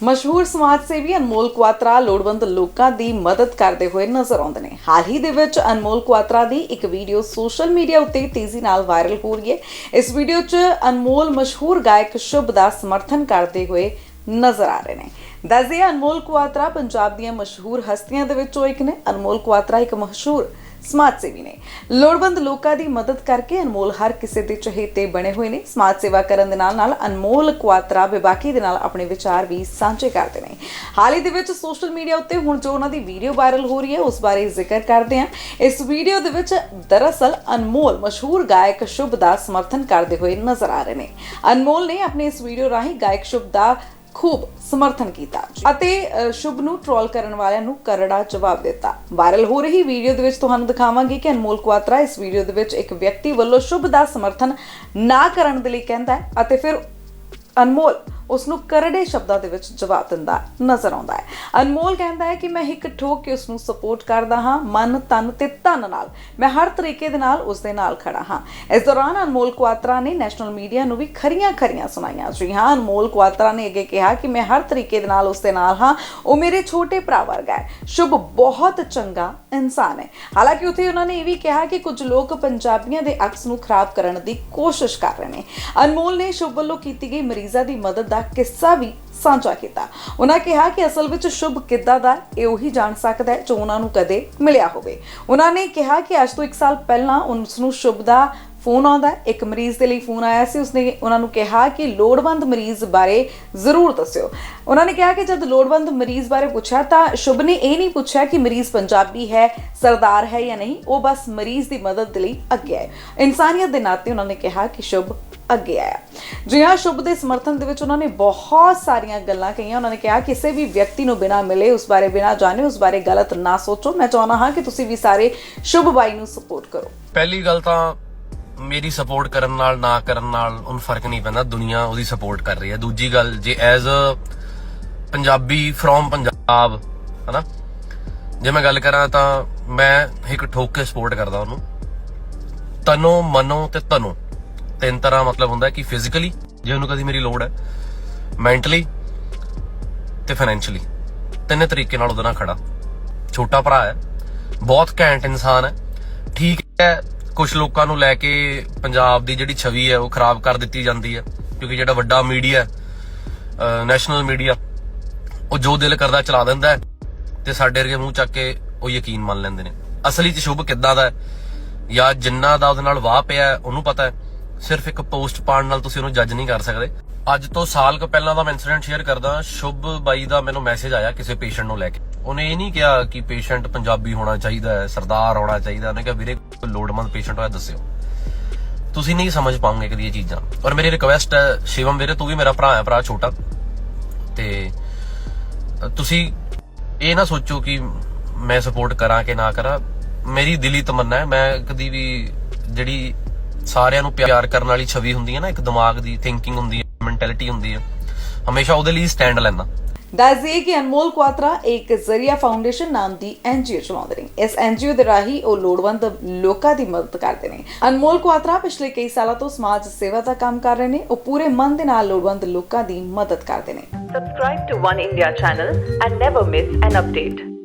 ਮਸ਼ਹੂਰ ਸਮਾਜ ਸੇਵੀ ਅਨਮੋਲ ਕੁਆਤਰਾ ਲੋੜਵੰਦ ਲੋਕਾਂ ਦੀ ਮਦਦ ਕਰਦੇ ਹੋਏ ਨਜ਼ਰ ਆਉਂਦੇ ਨੇ। ਹਾਲ ਹੀ ਦੇ ਵਿੱਚ ਅਨਮੋਲ ਕੁਆਤਰਾ ਦੀ ਇੱਕ ਵੀਡੀਓ ਸੋਸ਼ਲ ਮੀਡੀਆ ਉੱਤੇ ਤੇਜ਼ੀ ਨਾਲ ਵਾਇਰਲ ਹੋ ਰਹੀ ਹੈ। ਇਸ ਵੀਡੀਓ 'ਚ ਅਨਮੋਲ ਮਸ਼ਹੂਰ ਗਾਇਕ ਸ਼ੁਭ ਦਾ ਸਮਰਥਨ ਕਰਦੇ ਹੋਏ ਨਜ਼ਰ ਆ ਰਹੇ ਨੇ। ਦੱਸਦੇ ਅਨਮੋਲ ਕੁਆਤਰਾ ਪੰਜਾਬ ਦੀਆਂ ਮਸ਼ਹੂਰ ਹਸਤੀਆਂ ਦੇ ਵਿੱਚੋਂ ਇੱਕ ਨੇ। ਅਨਮੋਲ ਕੁਆਤਰਾ ਇੱਕ ਮਸ਼ਹੂਰ ਸਮਾਜ ਸੇਵੀ ਨੇ। ਲੋੜਵੰਦ ਲੋਕਾਂ ਦੀ ਮਦਦ ਕਰਕੇ ਅਨਮੋਲ ਹਰ ਕਿਸੇ ਦੇ ਚਹੇਤੇ ਬਣੇ ਹੋਏ ਨੇ। ਸਮਾਜ ਸੇਵਾ ਕਰਨ ਦੇ ਨਾਲ ਨਾਲ ਅਨਮੋਲ ਕੁਆਤਰਾ ਵਿਬਾਕੀ ਦੇ ਨਾਲ ਆਪਣੇ ਵਿਚਾਰ ਵੀ ਸਾਂਝੇ ਕਰਦੇ ਨੇ। ਹਾਲ ਹੀ ਦੇ ਵਿੱਚ ਸੋਸ਼ਲ ਮੀਡੀਆ ਉੱਤੇ ਹੁਣ ਜੋ ਉਹਨਾਂ ਦੀ ਵੀਡੀਓ ਵਾਇਰਲ ਹੋ ਰਹੀ ਹੈ, ਉਸ ਬਾਰੇ ਜ਼ਿਕਰ ਕਰਦੇ ਹਾਂ। ਇਸ ਵੀਡੀਓ ਦੇ ਵਿੱਚ ਦਰਅਸਲ ਅਨਮੋਲ ਮਸ਼ਹੂਰ ਗਾਇਕ ਸ਼ੁਭ ਦਾ ਸਮਰਥਨ ਕਰਦੇ ਹੋਏ ਨਜ਼ਰ ਆ ਰਹੇ ਨੇ। ਅਨਮੋਲ ਨੇ ਆਪਣੇ ਇਸ ਵੀਡੀਓ ਰਾਹੀਂ ਗਾਇਕ ਸ਼ੁਭ ਦਾ ਖੂਬ ਸਮਰਥਨ ਕੀਤਾ। ਅਤੇ ਅ, ਸ਼ੁਭ ਨੂੰ ਟ੍ਰੋਲ ਕਰਨ ਵਾਲਿਆਂ ਨੂੰ ਕਰੜਾ ਜਵਾਬ ਦਿੱਤਾ। ਵਾਇਰਲ ਹੋ ਰਹੀ ਵੀਡੀਓ ਦੇ ਵਿੱਚ ਤੁਹਾਨੂੰ ਦਿਖਾਵਾਂਗੇ ਕਿ ਅਨਮੋਲ ਕੁਆਤਰਾ ਇਸ ਵੀਡੀਓ ਦੇ ਵਿੱਚ ਇੱਕ ਵਿਅਕਤੀ ਵੱਲੋਂ ਸ਼ੁਭ ਦਾ ਸਮਰਥਨ ਨਾ ਕਰਨ ਦੇ ਲਈ ਕਹਿੰਦਾ ਹੈ ਅਤੇ ਫਿਰ ਅਨਮੋਲ ਉਸ ਨੂੰ ਕਰੜੇ ਸ਼ਬਦਾਂ ਦੇ ਵਿੱਚ ਜਵਾਬ ਦਿੰਦਾ ਨਜ਼ਰ ਆਉਂਦਾ ਹੈ। ਅਨਮੋਲ ਕਹਿੰਦਾ ਹੈ ਕਿ ਮੈਂ ਇੱਕ ਠੋਕ ਕੇ ਉਸ ਨੂੰ ਸਪੋਰਟ ਕਰਦਾ ਹਾਂ, ਮਨ, ਤਨ ਤੇ ਧਨ ਨਾਲ। ਮੈਂ ਹਰ ਤਰੀਕੇ ਦੇ ਨਾਲ ਉਸ ਦੇ ਨਾਲ ਖੜਾ ਹਾਂ। ਇਸ ਦੌਰਾਨ ਅਨਮੋਲ ਕੁਆਤਰਾ ਨੇ ਨੈਸ਼ਨਲ ਮੀਡੀਆ ਨੂੰ ਵੀ ਖਰੀਆਂ ਖਰੀਆਂ ਸੁਣਾਈਆਂ। ਜੀ ਹਾਂ, ਅਨਮੋਲ ਕੁਆਤਰਾ ਨੇ ਅੱਗੇ ਕਿਹਾ ਕਿ ਮੈਂ ਹਰ ਤਰੀਕੇ ਦੇ ਨਾਲ ਉਸ ਦੇ ਨਾਲ ਹਾਂ। ਉਹ ਮੇਰੇ ਛੋਟੇ ਭਰਾ ਵਰਗਾ ਹੈ। ਸ਼ੁਭ ਬਹੁਤ ਚੰਗਾ ਇਨਸਾਨ ਹੈ। ਹਾਲਾਂਕਿ ਉੱਥੇ ਉਹਨਾਂ ਨੇ ਇਹ ਵੀ ਕਿਹਾ ਕਿ ਕੁਝ ਲੋਕ ਪੰਜਾਬੀਆਂ ਦੇ ਅਕਸ ਨੂੰ ਖਰਾਬ ਕਰਨ ਦੀ ਕੋਸ਼ਿਸ਼ ਕਰ ਰਹੇ ਨੇ। ਅਨਮੋਲ ਨੇ ਸ਼ੁਭ ਵੱਲੋਂ ਕੀਤੀ ਗਈ ਮਰੀਜ਼ਾਂ ਦੀ ਮਦਦ ਦਾ ਕਿੱਸਾ ਵੀ ਸਾਂਝਾ ਕੀਤਾ। ਉਹਨਾਂ ਕਿਹਾ ਕਿ ਅਸਲ ਵਿੱਚ ਸ਼ੁਭ ਕਿੱਦਾਂ ਦਾ, ਇਹ ਉਹੀ ਜਾਣ ਸਕਦਾ ਹੈ ਜੋ ਉਹਨਾਂ ਨੂੰ ਕਦੇ ਮਿਲਿਆ ਹੋਵੇ। ਉਹਨਾਂ ਨੇ ਕਿਹਾ ਕਿ ਅੱਜ ਤੋਂ 1 ਸਾਲ ਪਹਿਲਾਂ ਉਸ ਨੂੰ ਸ਼ੁਭ ਦਾ ਫੋਨ ਆਉਂਦਾ ਇੱਕ ਮਰੀਜ਼ ਦੇ ਲਈ ਫੋਨ ਆਇਆ ਸੀ। ਉਸਨੇ ਉਹਨਾਂ ਨੂੰ ਕਿਹਾ ਕਿ ਲੋੜਵੰਦ ਮਰੀਜ਼ ਬਾਰੇ ਜ਼ਰੂਰ ਦੱਸਿਓ। ਉਹਨਾਂ ਨੇ ਕਿਹਾ ਕਿ ਜਦ ਲੋੜਵੰਦ ਮਰੀਜ਼ ਬਾਰੇ ਪੁੱਛਿਆ ਤਾਂ ਸ਼ੁਭ ਨੇ ਇਹ ਨਹੀਂ ਪੁੱਛਿਆ ਕਿ ਮਰੀਜ਼ ਪੰਜਾਬੀ ਹੈ, ਸਰਦਾਰ ਹੈ ਜਾਂ ਨਹੀਂ। ਉਹ ਬਸ ਮਰੀਜ਼ ਦੀ ਮਦਦ ਦੇ ਲਈ ਅੱਗੇ ਆਏ। ਇਨਸਾਨੀਅਤ ਦੇ ਨਾਤੇ ਉਹਨਾਂ ਨੇ ਕਿਹਾ ਕਿ ਸ਼ੁਭ ਅੱਗੇ ਆਇਆ। ਜੀ ਹਾਂ ਸ਼ੁਭ ਦੇ ਸਮਰਥਨ ਦੇ ਵਿੱਚ ਉਹਨਾਂ ਨੇ ਬਹੁਤ ਸਾਰੀਆਂ ਗੱਲਾਂ ਕਹੀਆਂ। ਉਹਨਾਂ ਨੇ ਕਿਹਾ, ਕਿਸੇ ਵੀ ਵਿਅਕਤੀ ਨੂੰ ਬਿਨਾਂ ਮਿਲੇ, ਉਸ ਬਾਰੇ ਬਿਨਾਂ ਜਾਣੇ, ਉਸ ਬਾਰੇ ਗਲਤ ਨਾ ਸੋਚੋ। ਮੈਂ ਚਾਹੁੰਦਾ ਹਾਂ ਕਿ ਤੁਸੀਂ ਵੀ ਸਾਰੇ ਸ਼ੁਭ ਬਾਈ ਨੂੰ ਸਪੋਰਟ ਕਰੋ। ਪਹਿਲੀ ਗੱਲ ਤਾਂ ਮੇਰੀ ਸਪੋਰਟ ਕਰਨ ਨਾਲ, ਨਾ ਕਰਨ ਨਾਲ ਉਹਨੂੰ ਫ਼ਰਕ ਨਹੀਂ ਪੈਂਦਾ। ਦੁਨੀਆ ਉਹਦੀ ਸਪੋਰਟ ਕਰ ਰਹੀ ਹੈ। ਦੂਜੀ ਗੱਲ, ਜੇ as a Punjabi from Punjab, ਹਨਾ? ਜੇ ਮੈਂ ਗੱਲ ਕਰਾਂ ਤਾਂ ਮੈਂ ਇੱਕ ਠੋਕ ਕੇ ਸਪੋਰਟ ਕਰਦਾ ਉਹਨੂੰ। ਤਨੋ, ਮਨੋ ਤੇ ਤਨੋ। ਤਿੰਨ ਤਰ੍ਹਾਂ ਮਤਲਬ ਹੁੰਦਾ ਕਿ ਫਿਜ਼ੀਕਲੀ ਜੇ ਉਹਨੂੰ ਕਦੀ ਮੇਰੀ ਲੋੜ ਹੈ ਮੈਂਟਲੀ ਤੇ ਫਾਈਨੈਂਸ਼ਲੀ ਤਿੰਨੇ ਤਰੀਕੇ ਨਾਲ ਉਹਦੇ ਨਾਲ ਖੜਾ। ਛੋਟਾ ਭਰਾ ਹੈ, ਬਹੁਤ ਘੈਂਟ ਇਨਸਾਨ ਹੈ। ਠੀਕ ਹੈ ਕੁਝ ਲੋਕਾਂ ਨੂੰ ਲੈ ਕੇ ਪੰਜਾਬ ਦੀ ਜਿਹੜੀ ਛਵੀ ਹੈ, ਉਹ ਖਰਾਬ ਕਰ ਦਿੱਤੀ ਜਾਂਦੀ ਹੈ। ਕਿਉਂਕਿ ਜਿਹੜਾ ਵੱਡਾ ਮੀਡੀਆ ਨੈਸ਼ਨਲ ਮੀਡੀਆ ਉਹ ਜੋ ਦਿਲ ਕਰਦਾ ਚਲਾ ਦਿੰਦਾ ਹੈ ਤੇ ਸਾਡੇ ਵਰਗੇ ਮੂੰਹ ਚੱਕ ਕੇ ਉਹ ਯਕੀਨ ਮੰਨ ਲੈਂਦੇ ਨੇ। ਅਸਲੀ ਚ ਸ਼ੁਭ ਕਿੱਦਾਂ ਦਾ ਹੈ? ਜਾਂ ਜਿੰਨਾ ਦਾ ਉਹਦੇ ਨਾਲ ਵਾਹ ਪਿਆ ਉਹਨੂੰ ਪਤਾ ਹੈ। ਸਿਰਫ ਇੱਕ ਪੋਸਟ ਪਾਉਣ ਨਾਲ ਤੁਸੀਂ ਉਹਨੂੰ ਜੱਜ ਨਹੀਂ ਕਰ ਸਕਦੇ। ਅੱਜ ਤੋਂ ਸਾਲ ਕੁ ਪਹਿਲਾਂ ਦਾ ਮੈਂ ਇਨਸੀਡੈਂਟ ਸ਼ੇਅਰ ਕਰਦਾ, ਸ਼ੁਭ ਬਾਈ ਦਾ ਮੈਨੂੰ ਮੈਸੇਜ ਆਇਆ ਕਿਸੇ ਪੇਸ਼ੈਂਟ ਨੂੰ ਲੈ ਕੇ। ਉਹਨੇ ਇਹ ਨਹੀਂ ਕਿਹਾ ਕਿ ਪੇਸ਼ੈਂਟ ਪੰਜਾਬੀ ਹੋਣਾ ਚਾਹੀਦਾ ਹੈ, ਸਰਦਾਰ ਹੋਣਾ ਚਾਹੀਦਾ ਉਹਨੇ ਕਿਹਾ, ਵੀਰੇ ਲੋੜਮੰਦ ਪੇਸ਼ੈਂਟ ਹੋਇਆ ਦੱਸਿਓ। ਤੁਸੀਂ ਨਹੀਂ ਸਮਝ ਪਾਉਂਗੇ ਕਦੀ ਇਹ ਚੀਜ਼ਾਂ। ਔਰ ਮੇਰੀ ਰਿਕਵੈਸਟ ਹੈ, ਸ਼ਿਵਮ ਵੀਰੇ, ਤੂੰ ਵੀ ਮੇਰਾ ਭਰਾ ਹੈ, ਭਰਾ ਛੋਟਾ। ਤੇ ਤੁਸੀਂ ਇਹ ਨਾ ਸੋਚੋ ਕਿ ਮੈਂ ਸਪੋਰਟ ਕਰਾਂ ਕਿ ਨਾ ਕਰਾਂ। ਮੇਰੀ ਦਿਲੀ ਤਮੰਨਾ ਹੈ। ਮੈਂ ਕਦੀ ਵੀ ਜਿਹੜੀ ਸਾਰਿਆਂ ਨੂੰ ਪਿਆਰ ਕਰਨ ਵਾਲੀ ਛਵੀ ਹੁੰਦੀ ਹੈ ਨਾ ਇੱਕ ਦਿਮਾਗ ਦੀ ਥਿੰਕਿੰਗ ਹੁੰਦੀ ਹੈ ਮੈਂਟੈਲਿਟੀ ਹੁੰਦੀ ਹੈ। ਹਮੇਸ਼ਾ ਉਹਦੇ ਲਈ ਸਟੈਂਡ ਲੈਂਦਾ। ਦੱਸਦੇ ਕਿ ਅਨਮੋਲ ਕੁਆਤਰਾ ਇੱਕ ਜ਼ਰੀਆ ਫਾਊਂਡੇਸ਼ਨ ਨਾਮ ਦੀ ਐਨਜੀਓ ਚਲਾਉਂਦੇ ਨੇ। ਇਸ ਐਨਜੀਓ ਦੇ ਰਾਹੀਂ ਉਹ ਲੋੜਵੰਦ ਲੋਕਾਂ ਦੀ ਮਦਦ ਕਰਦੇ ਨੇ। ਅਨਮੋਲ ਕੁਆਤਰਾ ਪਿਛਲੇ ਕਈ ਸਾਲਾਂ ਤੋਂ ਸਮਾਜ ਸੇਵਾ ਦਾ ਕੰਮ ਕਰ ਰਹੇ ਨੇ। ਉਹ ਪੂਰੇ ਮਨ ਦੇ ਨਾਲ ਲੋੜਵੰਦ ਲੋਕਾਂ ਦੀ ਮਦਦ ਕਰਦੇ ਨੇ। Subscribe to One India channel and never miss an update.